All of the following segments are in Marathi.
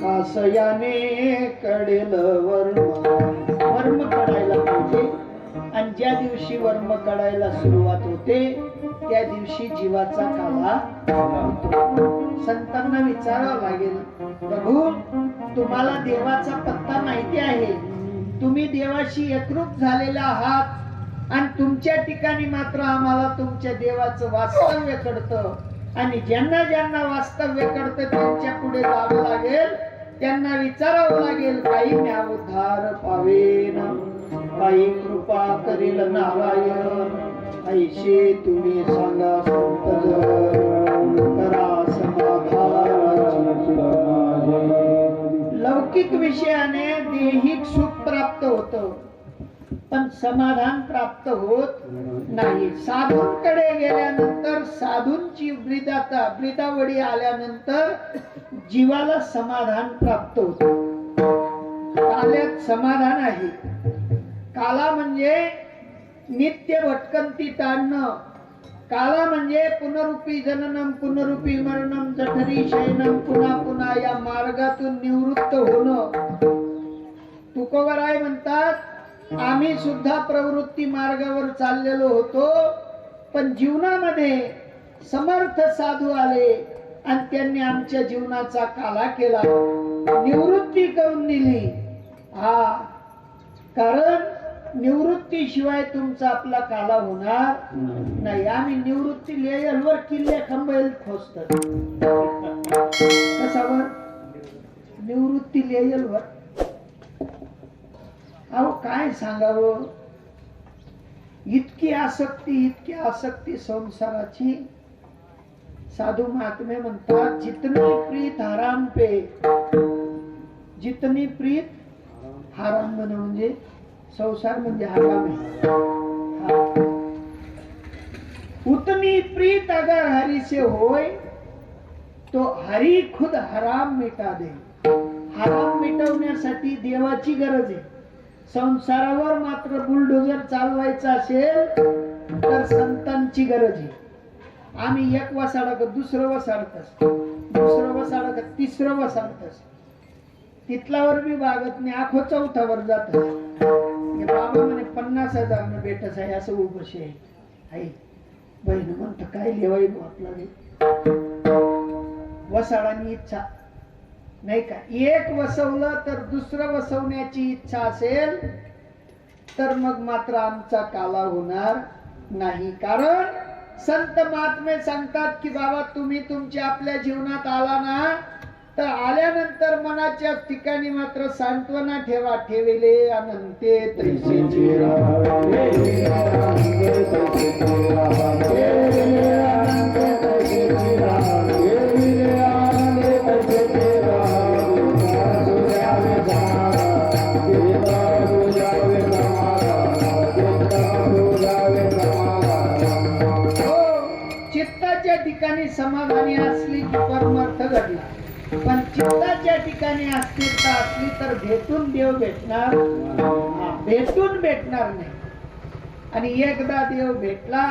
कासयाने कडेल वर्म. वर्म कडायला पाहिजे. आणि ज्या दिवशी वर्म कडायला सुरुवात होते त्या दिवशी जीवाचा काला संतांना विचारावं लागेल प्रभू तुम्हाला देवाचा पत्ता माहिती आहे. तुम्ही देवाशी एकरूप झालेला आहात. आणि तुमच्या ठिकाणी मात्र आम्हाला तुमच्या देवाचं वास्तव्य कळतं आणि ज्यांना ज्यांना वास्तव्य कळतं त्यांच्या पुढे जावं लागेल. त्यांना विचारावं लागेल काही म्या उद्धार पावेन? काही कृपा करील नारायण? ऐशे तुम्ही सांगा संत करा लौकिक विषयाने देहिक सुख प्राप्त होतं. पण समाधान प्राप्त होत नाही. साधूंकडे गेल्यानंतर साधूंची ब्रिदाता ब्रिदावडी आल्यानंतर जीवाला समाधान प्राप्त होत. काल्यात समाधान आहे. काला म्हणजे नित्य भटकंती ताणणं काला म्हणजे पुनरुपी जननम पुनरुपी मरणम जठरी शयनम पुन्हा पुन्हा या मार्गातून निवृत्त होणं. तुकोबराय म्हणतात आम्ही सुद्धा प्रवृत्ती मार्गावर चाललेलो होतो पण जीवनामध्ये समर्थ साधू आले आणि त्यांनी आमच्या जीवनाचा काला केला. निवृत्ती करून दिली. हा कारण निवृत्ती शिवाय तुमचा आपला काला होणार नाही. आम्ही निवृत्ती लेयलवर किल्ले खंबेल खोचत कसावर निवृत्ती लेयलवर. अहो काय सांगावं? इतकी आसक्ती इतकी आसक्ती संसाराची. साधू महात्मे म्हणतात जितनी प्रीत हराम पे जितनी प्रीत हराम म्हण म्हणजे संसार म्हणजे हराम आहे. उतनी प्रीत अगर हरी से होय तो हरी खुद हराम मिटा दे. हराम मिटवण्यासाठी देवाची गरज आहे. संसारावर मात्र बुलडोजर चालवायचा असेल तर संतांची गरज आहे. आम्ही एक वसाडक दुसरं वसाडतस दुसरं वसाडक तिसरं वसाडतस तिथल्यावर बी बागत नाही आखो चौथावर जात बाबा म्हणे पन्नास हजार न भेटस आहे असं उभशी आहे. आई बहीण म्हणत काय लिवाय आपला रे? वसाडानी इच्छा नाही का? एक वसवलं तर दुसरं वसवण्याची इच्छा असेल तर मग मात्र आमचा काला होणार नाही. कारण संत महात्मे सांगतात की बाबा तुम्ही तुमच्या आपल्या जीवनात आला ना तर आल्यानंतर मनाच्या ठिकाणी मात्र सांत्वना ठेवा ठेवले अनंते तैसे समाधानी असली की परमार्थ घडला पण चित्ताच्या ठिकाणी अस्थिरता असली तर भेटून देव भेटणार भेटून भेटणार नाही. आणि एकदा देव भेटला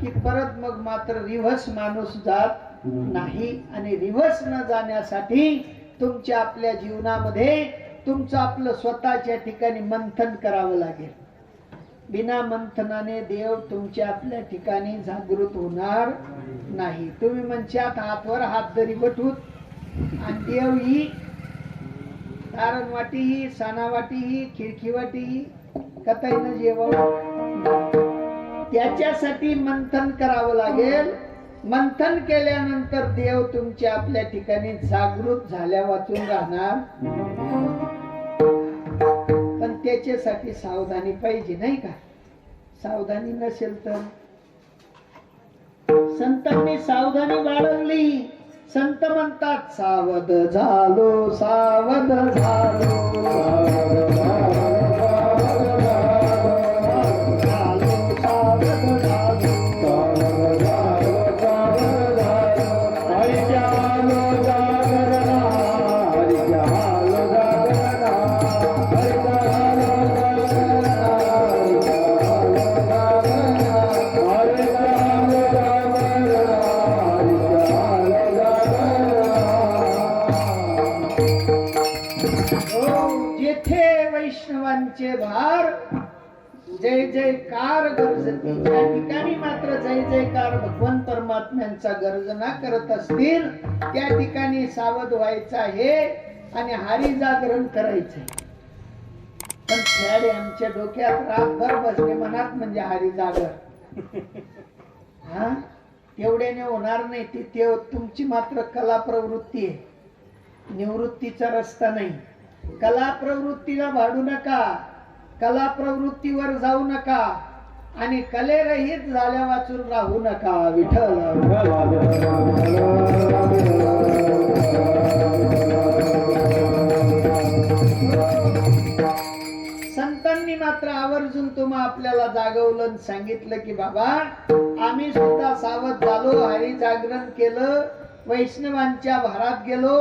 की परत मग मात्र रिव्हर्स माणूस जात नाही. आणि रिव्हर्स न जाण्यासाठी तुमच्या आपल्या जीवनामध्ये तुमचं आपलं स्वतःच्या ठिकाणी मंथन करावं लागेल. बिना मंथनाने देव तुमच्या आपल्या ठिकाणी जागृत होणार नाही. तुम्ही म्हणच्यात हातवर हात जरी बटूत आणि देव ही तारण वाटी ही सणावाटी ही खिडकीवाटी ही कथाईनं जेवण त्याच्यासाठी मंथन करावं लागेल. मंथन केल्यानंतर देव तुमच्या आपल्या ठिकाणी जागृत झाल्या वाचून राहणार. त्याच्यासाठी सावधानी पाहिजे नाही का? सावधानी नसेल तर. संतांनी सावधानी बाळगली. संत म्हणतात सावध झालो सावध झालो. वैष्णवांचे भार. जय जयकार गरजती त्या ठिकाणी मात्र जय जयकार भगवान परमात्म्यांचा गर्जना करत असतील त्या ठिकाणी सावध व्हायचं आहे आणि हरी जागरण करायचं पण खेळाडे आमच्या डोक्यात रातभर बसले मनात म्हणजे हरी जागर. हा? तेवढ्याने होणार नाही ती. ते तुमची मात्र कला प्रवृत्ती आहे. निवृत्तीचा रस्ता नाही. कला प्रवृत्तीला भाडू नका. कला प्रवृत्तीवर जाऊ नका. आणि कलेरहित झाल्या वाचून राहू नका विठ्ठल. संतांनी मात्र आवर्जून तुम्हा आपल्याला जागवलं सांगितलं की बाबा आम्ही सुद्धा सावध झालो हरी जागरण केलं. वैष्णवांच्या भारात गेलो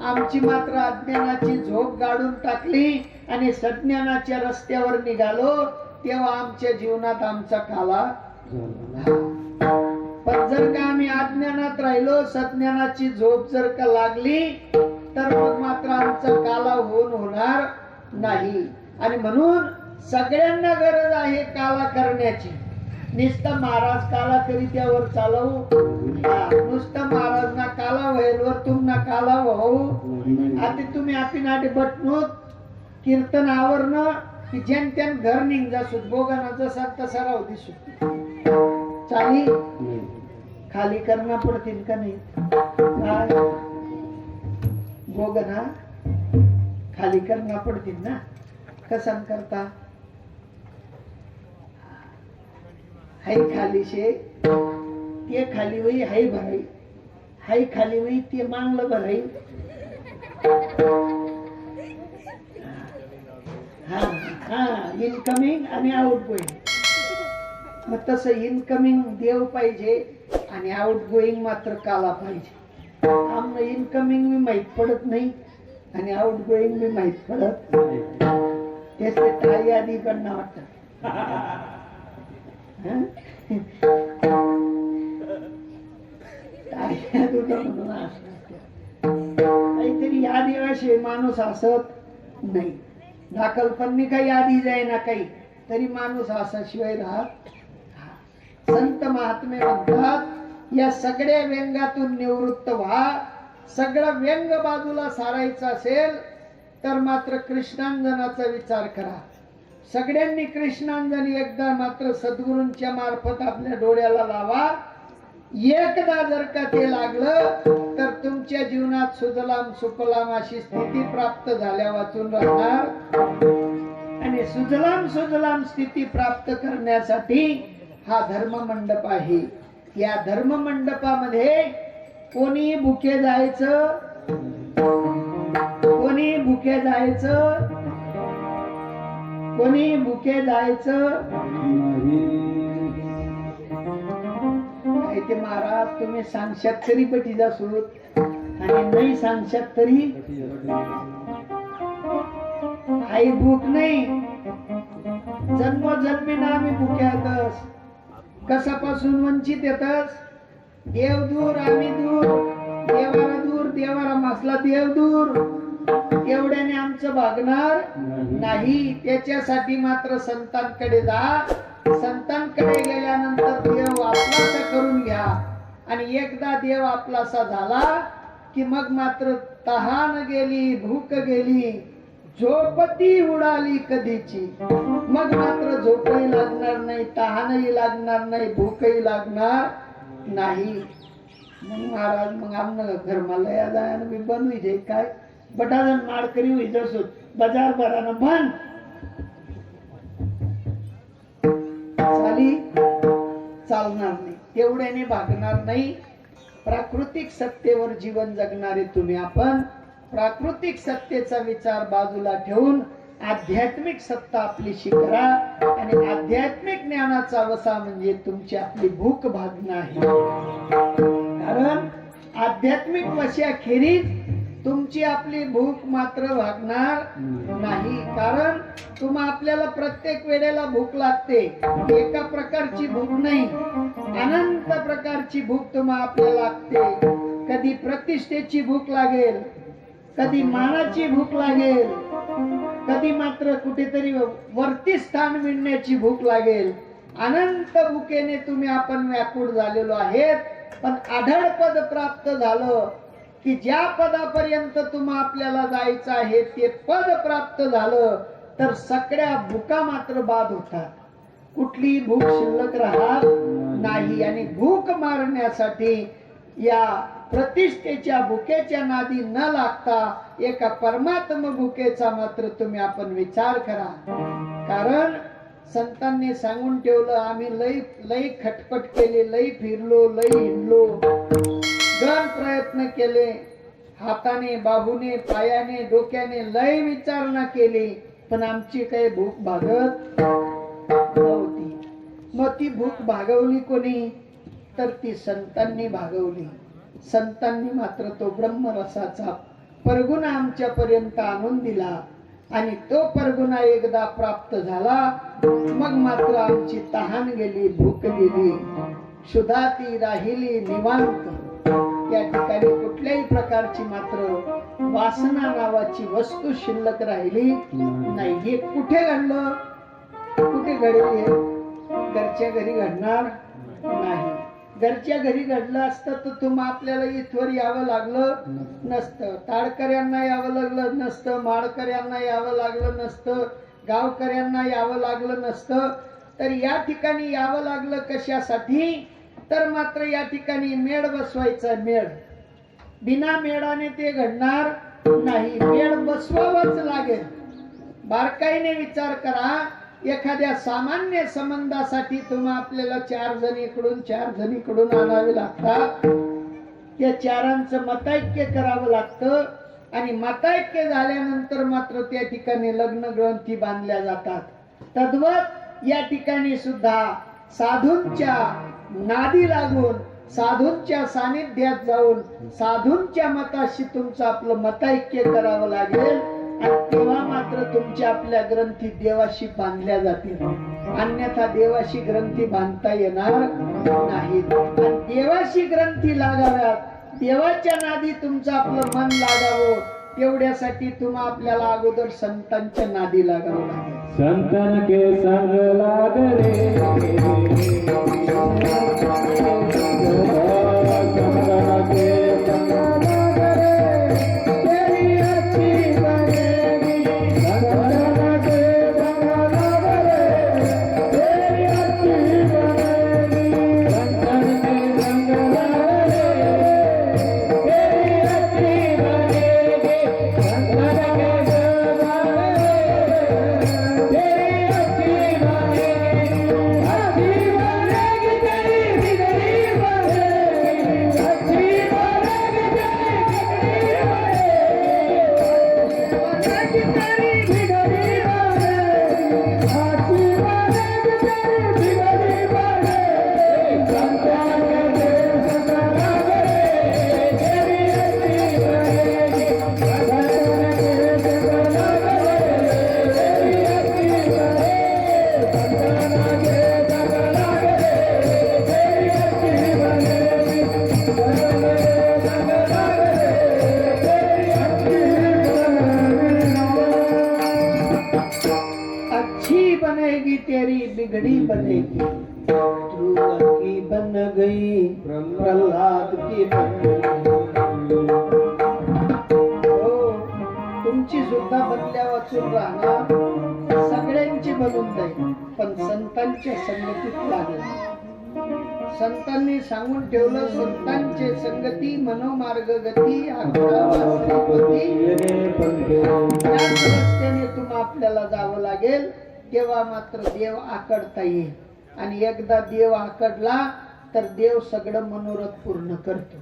आमची मात्र अज्ञानाची झोप गाडून टाकली आणि सज्ञानाच्या रस्त्यावर निघालो तेव्हा आमच्या जीवनात आमचा काला पण जर का आम्ही अज्ञानात राहिलो सज्ञानाची झोप जर का लागली तर मग मात्र आमचा काला होऊन होणार नाही. आणि म्हणून सगळ्यांना गरज आहे काला करण्याची. नुसतं महाराज काला करी त्यावर चालवू नुसतं महाराज ना काला व्हायलवर तुम ना काला वाहू हो. आता तुम्ही आपी नाटे बटणूत कीर्तन आवरण की जेन त्यान घर निघ जासू बोगाना जसा तसा राहू दिसू चाली खाली करणा पडतील का नाही? भोगना खाली करणा पडतील ना? कसा करता? हाय खाली शे. ते खाली वही हाय भराई हाय खाली वही ते मांगलं भराई. हा हा इनकमिंग आणि आउट गोईंग मग तसं इनकमिंग देव पाहिजे आणि आउट गोईंग मात्र काला पाहिजे. आमनं इनकमिंग मी माहीत पडत नाही आणि आउट गोईंग मी माहीत पडत नाही. तेच ते टाळी आधी कडनं वाटत. काहीतरी या माणूस असत नाही. दाखल पण काही आधी जाय ना काही तरी माणूस असाशिवाय राहत हा. संत महात्मे म्हणतात या सगळ्या व्यंगातून निवृत्त व्हा. सगळं व्यंग बाजूला सारायचं असेल तर मात्र कृष्णांजनाचा विचार करा. सगळ्यांनी कृष्णांजन एकदा मात्र सद्गुरूंच्या मार्फत आपल्या डोळ्याला लावा. एकदा जर का ते लागलं तर तुमच्या जीवनात सुजलाम सुफलाम अशी स्थिती प्राप्त झाल्या वाचून राहणार. आणि सुजलाम सुजलाम स्थिती प्राप्त करण्यासाठी हा धर्म मंडप आहे. या धर्म मंडपामध्ये कोणी भुके जायचं? कोणी भुके जायचं? कोणी भुके जायचं? ते महाराज तुम्ही सांगशात तरी पटी जासूत. आणि नाही सांगशात तरी आई भूक नाही. जन्म ना आम्ही भुक्यातच कसापासून वंचित येतच देव दूर आम्ही दूर. देवाला दूर देवाला मासला देव दूर एवढ्याने आमचं भागणार नाही. त्याच्यासाठी मात्र संतांकडे जा. संतांकडे गेल्यानंतर देव आपलासा करून घ्या. आणि एकदा देव आपलासा झाला की मग मात्र तहान गेली भूक गेली झोपती उडाली कधीची. मग मात्र झोपही लागणार नाही तहानही लागणार नाही भूकही लागणार नाही. मग महाराज मग आमनं घरमाला जायला मी बनवी काय? बटाजन माडकरी होई जसो बाजार भरानं बंद चाली चालणार नाही. तेवढ्याने भागणार नाही. प्राकृतिक सत्तेवर जीवन जगणारे तुम्ही आपण. प्राकृतिक सत्तेचा विचार बाजूला ठेवून आध्यात्मिक सत्ता आपली शिकरा आणि आध्यात्मिक ज्ञानाचा वसा म्हणजे तुमची आपली भूक भागणं आहे. कारण आध्यात्मिक वशाखेरीज तुमची आपली भूक मात्र भागणार नाही. कारण तुम्हा आपल्याला प्रत्येक वेळेला भूक लागते. एका प्रकारची भूक नाही. अनंत प्रकारची भूक तुम्हा आपल्याला लागते. कधी प्रतिष्ठेची भूक लागेल. कधी मानाची भूक लागेल. कधी मात्र कुठेतरी वरती स्थान मिळण्याची भूक लागेल. अनंत भुकेने तुम्ही आपण व्याकुळ झालेलो आहेत. पण आढळ पद प्राप्त झालं. की ज्या पदापर्यंत तुम्हा आपल्याला जायचं आहे ते पद प्राप्त झालं तर सगळ्या भुका मात्र बाद होतात. कुठली भूक शिल्लक राहत नाही. आणि भूक मारण्यासाठी या प्रतिष्ठेच्या भुकेच्या नादी न लागता एका परमात्म भुकेचा मात्र तुम्ही आपण विचार करा. कारण संतांनी सांगून ठेवलं आम्ही लई लई खटपट केली लई फिरलो लई हिंडलो. गण प्रयत्न केले. हाताने बाबूने पायाने डोक्याने लय विचारणा केली पण आमची काही भूक भागत नव्हती. मग ती भूक भागवली कोणी? तर ती संतांनी भागवली. संतांनी मात्र तो ब्रह्मरसाचा परगुणा आमच्या पर्यंत आणून दिला आणि तो परगुणा एकदा प्राप्त झाला मग मात्र आमची तहान गेली भूक गेली. शुधाती ती राहिली निवांत. या ठिकाणी कुठल्याही प्रकारची मात्र वासना नावाची वस्तू शिल्लक राहिली नाही. हे कुठे घडलं? कुठे घडेल हे? घरच्या घरी घडणार नाही. घरच्या घरी घडलं असतं तर तुम्हा आपल्याला इथवर यावं लागलं नसतं. ताडकऱ्यांना यावं लागलं नसतं. माळकऱ्यांना यावं लागलं नसतं. गावकऱ्यांना यावं लागलं नसतं. तर या ठिकाणी यावं लागलं कशासाठी? तर मात्र या ठिकाणी मेळ बसवायचा मेळ बिना मेळाने ते घडणार नाही. मेळ बसवावंच लागेल. बारकाईने विचार करा एखाद्या सामान्य संबंधासाठी तुम्हा आपल्याला चार जणीकडून चार जणीकडून आणावे लागतात. त्या चारांचं मतैक्य करावं लागतं आणि मतैक्य झाल्यानंतर मात्र त्या ठिकाणी लग्न ग्रंथी बांधल्या जातात. तद्वत या ठिकाणी सुद्धा साधूंच्या नादी लागून साधूंच्या सानिध्यात जाऊन साधूंच्या मताशी तुमचं आपलं मतैक्य करावं लागेल. आणि तेव्हा मात्र तुमच्या आपल्या ग्रंथी देवाशी बांधल्या जातील. अन्यथा देवाशी ग्रंथी बांधता येणार नाहीत. आणि देवाशी ग्रंथी लागाव्यात. देवाच्या नादी तुमचं आपलं मन लागावं. तेवढ्यासाठी तुम्हा आपल्याला अगोदर संतांच्या नादी लागावं लागेल संतन के संग लाग रे. संतन के संग वाचून राहणार सगळ्यांची बनून जाईल पण संतांच्या संगतीत लागेल. संतांनी सांगून ठेवलं संतांचे संगती मनोमार्ग गती रस्त्याने तुम्हा आपल्याला जावं लागेल तेव्हा मात्र देव आकडता येईल. आणि एकदा देव आकडला तर देव सगळं मनोरथ पूर्ण करतो.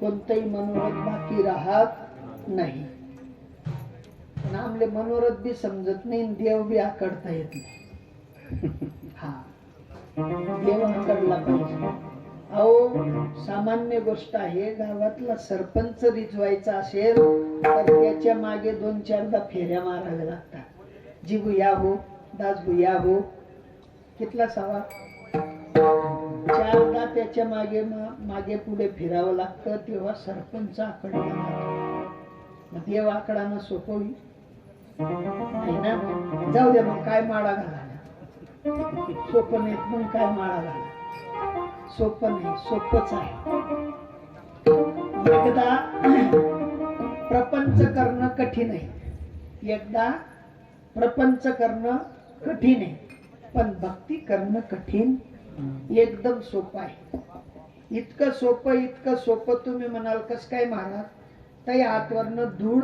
कोणतंही मनोरथ बाकी राहत नाही. पण मनोरथ बी समजत नाही आणि देव बी आकडता येत नाही. हा. देव आकडला पाहिजे. अहो सामान्य गोष्ट आहे गावातला सरपंच रिजवायचा असेल तर त्याच्यामागे दोन चारदा फेऱ्या माराव्या लागतात. जी या हो दासबू या हो. कितला सावा चारदा त्याच्यामागे मा- मागे पुढे फिरावं लागतं तेव्हा सरपंच आकडला जातो. मग देव आकडानं सोपवी ना? जाऊ दे मग काय माळा घाला सोपं नाही मग काय माळा घाला? सोपं नाही सोपच आहे. एकदा प्रपंच करणं कठीण आहे. एकदा प्रपंच करणं कठीण आहे. पण भक्ती करणं कठीण एकदम सोपं आहे. इतकं सोपं इतकं सोपं तुम्ही म्हणाल कस काय महाराज? ताई आतवरनं धूळ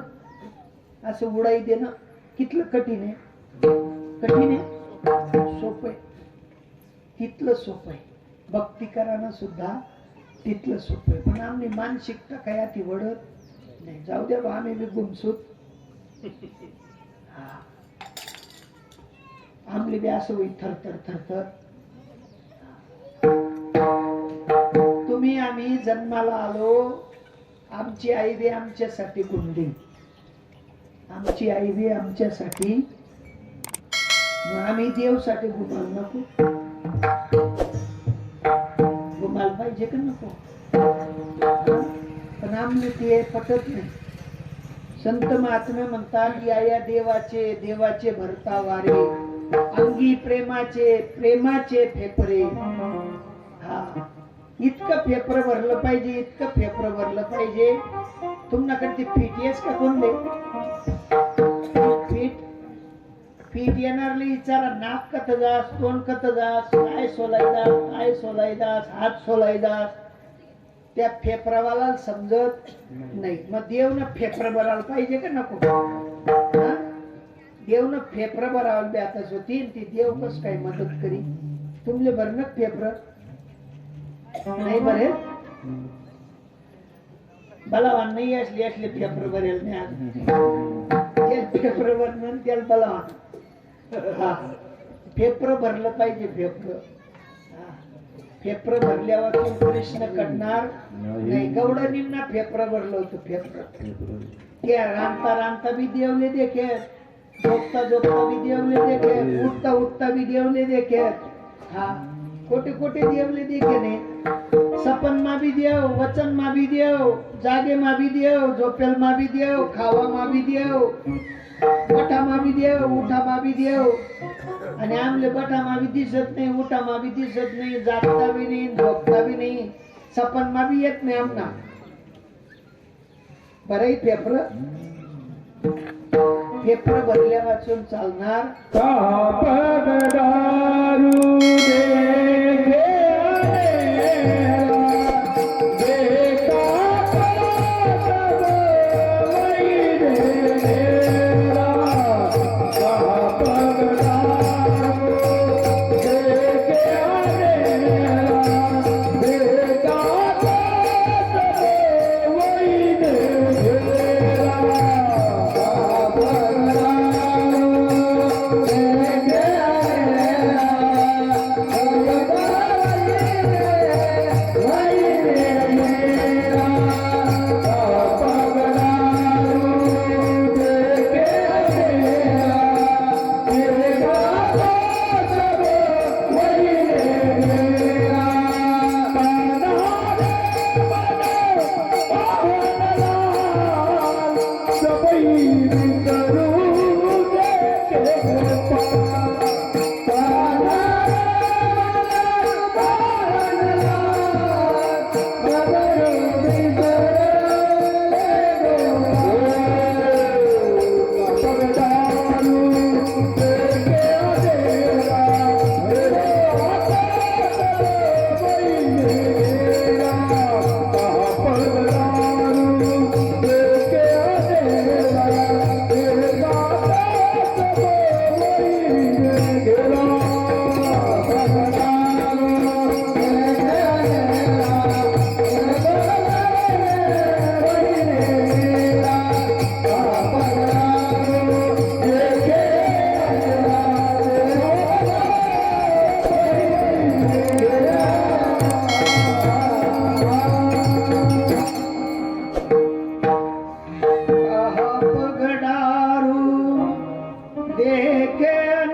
असं उडाई देणं कितलं कठीण आहे? कठीण आहे? सोपं आहे. तिथलं सोपं आहे. भक्ती करायला सुद्धा तिथलं सोपं आहे. पण आम्ही मानसिकता काय ती वडत नाही. जाऊ द्या आम्ही बी गुमसूत. हा. आमली बी असं होईल थरथर थरथर. तुम्ही आम्ही जन्माला आलो. आमची आई बी आमच्यासाठी गुंडी आमची आई बी आमच्यासाठी. मग आम्ही देवसाठी गुमाल नको. गुमाल पाहिजे का नको? पण आम्ही ते पटत नाही. संत महात्मे म्हणतात या या देवाचे देवाचे भरता वारे. अंगी प्रेमाचे प्रेमाचे फेफरे. हा. इतकं फेफर भरलं पाहिजे इतकं फेफर भरलं पाहिजे. तुमच्याकडे ते पीटीएस का कोण दे पीठ येणारले विचारा नाक कथ जास तोंड कथ जास काय सोलायदास काय सोलायदास हात सोलायदास त्या फेफरावाला समजत नाही. मग देवनं फेफर भरायला पाहिजे का नको? देव देवनं फेफर भरायला बी आताच होती ती देव कस काय मदत करी तुमले भरणं फेफर? नाही बरे बलावान नाही असली असले फेफर भरेल नाही आज. त्याला फेफर भरणं त्याला बलावान. हा. भरलं पाहिजे फेफर. हा. भरल्यावर प्रश्न कटणार. नाही गवडणींना फेफर भरलं होतं फेफर. ते रांगता रांगता बी देवले देखे. झोपता झोपता बी देवले देखे. उठता उठता बी देवले देखे. हा. कोटे कोटे देवले देखे ने. सपन मा बी देव वचन मा बी देव जागे मा बी देव झोपेल मा बी देव खावा मा बी देव. बठा मा देव उठा मा देव. आणि आमले बठा भी दिसत नाही उठा भी दिसत नाही जागता बी नाही झोपता बी नाही. सपन मा भी येत नाही आमना. बरं पेपर? पेपर भरल्या वाचून चालणार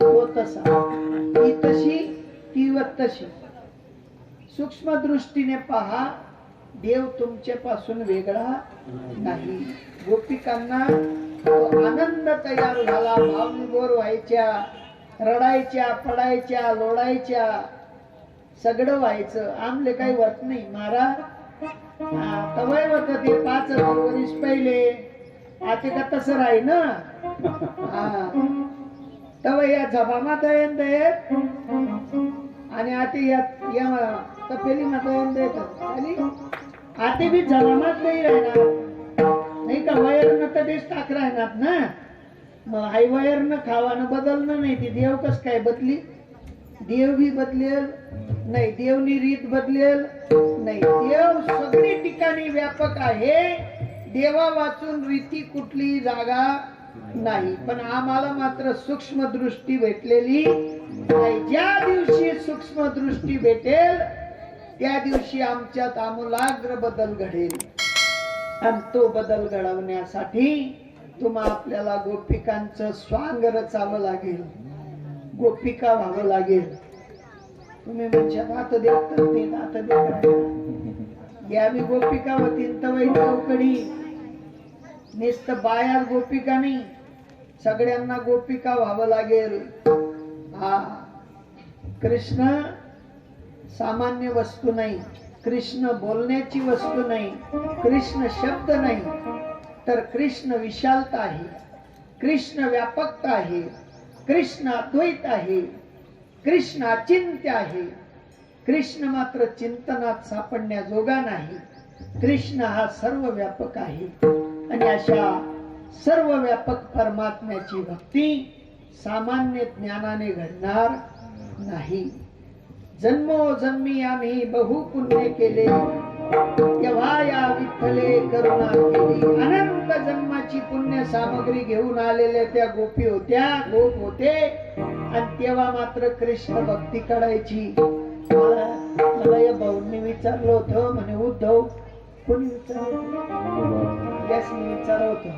तो तसा. ही तशी ती व तशी. सूक्ष्म दृष्टीने पहा देव तुमच्यापासून वेगळा नाही. गोपिकांना आनंद तयार झाला भावनिभोर व्हायच्या रडायच्या पडायच्या लोडायच्या सगळं व्हायचं. आमले काही वत नाही महाराज. हा, तवय होत ते पाच हजार वर्ष पहिले. आता का तसं राही ना हा तवय या झबामात येत आणि आती या या तपेली माता देत आणि आती बी झबामात नाही राहणार. नाही का वयर न देश टाक राहणार ना? मग आई वयर न खावानं बदलणं नाही. ती देव कस काय बदली? देव बी बदलेल नाही देवनी रीत बदलेल नाही. देव सगळी ठिकाणी व्यापक आहे. देवा वाचून रीती कुठली जागा नाही पण आम्हाला मात्र सूक्ष्म दृष्टी भेटलेली नाही ज्या दिवशी सूक्ष्म दृष्टी भेटेल त्या दिवशी आमच्यात आमूलाग्र बदल घडेल. आणि तो बदल घडवण्यासाठी तुम्हा आपल्याला गोपिकांचं स्वांग रचावं लागेल. गोपिका व्हावं लागेल. तुम्ही म्हणजे नात देत तर ते हात देत या मी गोपिका होतील तवई चौकडी. नुसतं बायार गोपिका नाही. सगळ्यांना गोपिका व्हावं लागेल. हा. कृष्ण सामान्य वस्तू नाही. कृष्ण बोलण्याची वस्तू नाही. कृष्ण शब्द नाही. तर कृष्ण विशालता आहे. कृष्ण व्यापकता आहे. कृष्ण अद्वैत आहे. कृष्ण अचिंत्य आहे. कृष्ण मात्र चिंतनात सापडण्याजोगा नाही. कृष्ण हा सर्व व्यापक आहे. आणि अशा सर्व व्यापक परमात्म्याची भक्ती सामान्य ज्ञानाने घडणार नाही. जन्मोजन्मी आम्ही बहु पुण्य केले. तेव्हा या विठ्ठले करुणा केली. अनंत जन्माची पुण्य सामग्री घेऊन आलेल्या त्या गोपी होत्या गोप होते. आणि तेव्हा मात्र कृष्ण भक्ती करायची मला या भाऊंनी विचारलं होतं म्हणे उद्धव कोणी विचारलं याशी विचारलं होतं.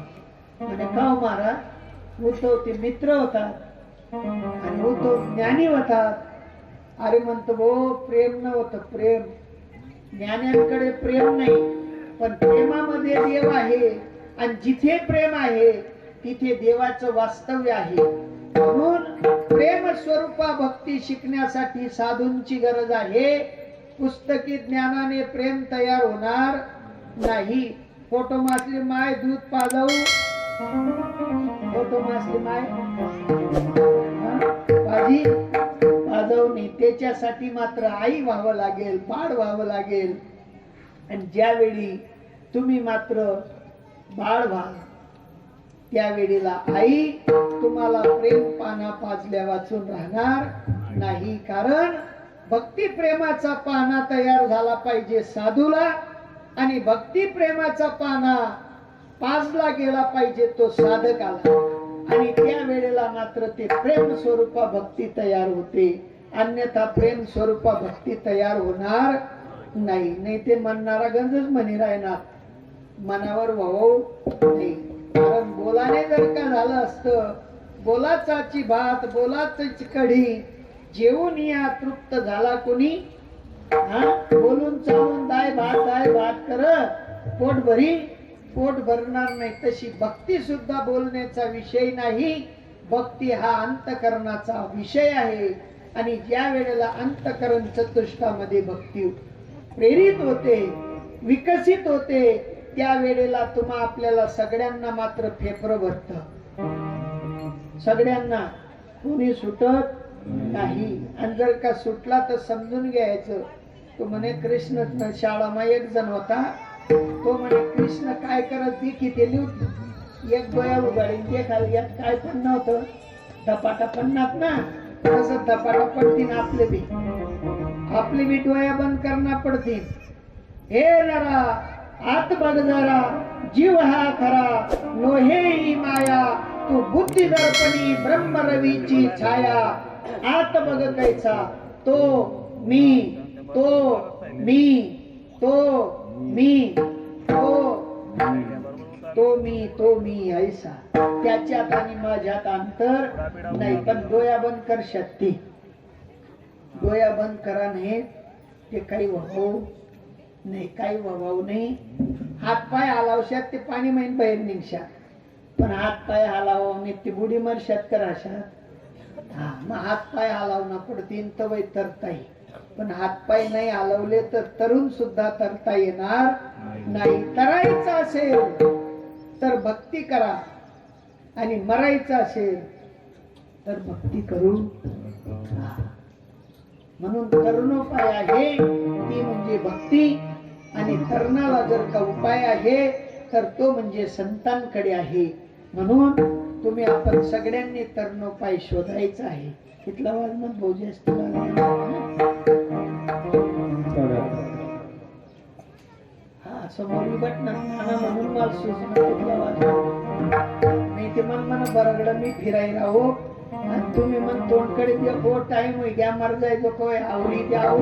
म्हणे का हो महाराज उद्धव ते मित्र होतात आणि उद्धव ज्ञानी होतात. अरे म्हणतो हो, भो प्रेम नव्हतं प्रेम. ज्ञान्यांकडे प्रेम नाही पण प्रेमामध्ये देव आहे आणि जिथे प्रेम आहे तिथे देवाचं वास्तव्य आहे. म्हणून प्रेम स्वरूपा भक्ती शिकण्यासाठी साधूंची गरज आहे. पुस्तकी ज्ञानाने प्रेम तयार होणार नाही. फोटो मासली माय दूध पाजाऊ. फोटो मासली माय. पाजी पाजवणी त्याच्यासाठी मात्र आई व्हावं लागेल बाळ व्हावं लागेल. आणि ज्यावेळी तुम्ही मात्र बाळ व्हा त्यावेळेला आई तुम्हाला प्रेम पाना पाजल्या वाचून राहणार नाही. कारण भक्ती प्रेमाचा पाना तयार झाला पाहिजे साधूला. आणि भक्ती प्रेमाचा पाना पाजला गेला पाहिजे तो साधकाला. आणि त्या वेळेला मात्र ते प्रेम स्वरूपा भक्ती तयार होते. अन्यथा प्रेम स्वरूपा भक्ती तयार होणार नाही. नाही ते म्हणणारा गंजच म्हणे राहणार मनावर वाहू नाही. कारण बोलाने जर का झालं असतं बोलाचाची भात बोलाची कढी जेवून या तृप्त झाला कोणी? हा? बोलून चालून दाय भात दाय भात कर. पोट भरी पोट भरणार नाही. तशी भक्ती सुद्धा बोलण्याचा विषय नाही. भक्ती हा अंतकरणाचा विषय आहे. आणि ज्या वेळेला अंतकरण चतुष्टामध्ये भक्ती प्रेरित होते विकसित होते त्या वेळेला तुम्हा आपल्याला सगळ्यांना मात्र फेफर भरत. सगळ्यांना. कोणी सुटत नाही. आणि जर का सुटला तर समजून घ्यायचं. तो म्हणे कृष्ण शाळामा एक जण होता. तो म्हणे कृष्ण काय करत ती की ते लिहून एक डोया उघडीन ते खाली यात काय पण नव्हतं. धपाटा पडणार ना. तसं धपाटा पडतील आपले बी. आपले बी डोया बंद करणार पडतील हे नरा आत बघ जरा. जीव हा खरा. नोहे ही माया. तू बुद्धी दर्पणी ब्रह्म रवीची छाया. आत बघ कैसा. तो मी तो मी तो मी तो तो मी तो मी ऐसा. त्याच्यात आणि माझ्यात अंतर नाही पण डोया बंद कर शक्ती. डोया बंद करा नाही ते काही व्हावं नाही काही व्हावं नाही. हात पाय हलावशात ते पाणी माहीन बाहेर निघशात. पण हात पाय हलावं नाही ते बुडी मरशात कराशात हा मग हात पाय हलावणं पडतीन तर तरता पण हात पाय नाही हलवले तर तरुण सुद्धा तरता येणार नाही. तरायचं असेल तर भक्ती करा. आणि मरायचं असेल तर भक्ती करू. म्हणून तरुणोपाय आहे ती म्हणजे भक्ती. आणि तरुणाला जर का उपाय आहे तर तो म्हणजे संतांकडे आहे. म्हणून तुम्ही आपण सगळ्यांनी तरुणोपाय शोधायचा आहे. तिथला वाजमत भाऊजी असतील समोर बटणार नाना म्हणून मला सुचणं तिथला नाही ते मन मन बरगड मी फिरायला हो आणि तुम्ही मन तोंडकडे द्या. हो टाइम होई घ्या मर जायचो कोय आवडी द्या हो